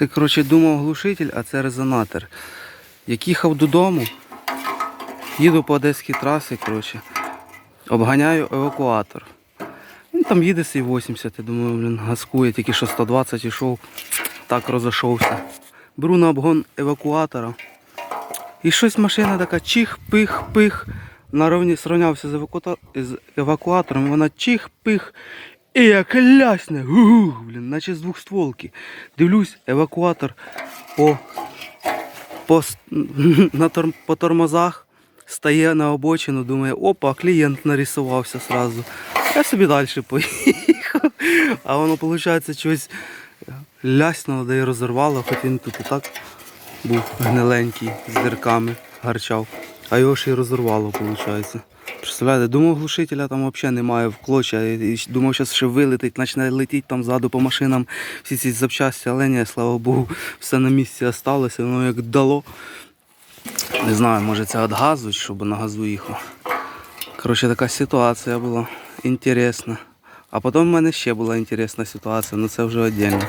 Це, коротше, думав глушитель, а це резонатор. Як їхав додому, їду по одеській трасі, коротше, обганяю евакуатор. Він там їде свій 80, я думаю, блін, газкує, тільки що 120 йшов, так розійшовся. Беру на обгон евакуатора. І щось машина така чих, пих, пих. На рівні сравнявся з, евакуатор, з евакуатором, вона чих, пих. І як лясне, блін, наче з двох стволки. Дивлюсь, евакуатор по, по, на тор, по тормозах стає на обочину, думає, опа, клієнт нарисувався сразу. Я собі далі поїхав. А воно, виходить, щось ляснуло, де і розірвало, хоч він тут і так був гниленький, з дірками, гарчав. А його ж і розірвало, виходить. Представляєте, думав, глушителя там взагалі немає в клоча. Думав, що ще вилетить, почне летіти там ззаду по машинам всі ці запчасті, але ні, слава Богу, все на місці залишилося, воно як дало. Не знаю, може це від газу, щоб на газу їхав. Коротше, така ситуація була інтересна. А потім в мене ще була інтересна ситуація, але це вже віддільно.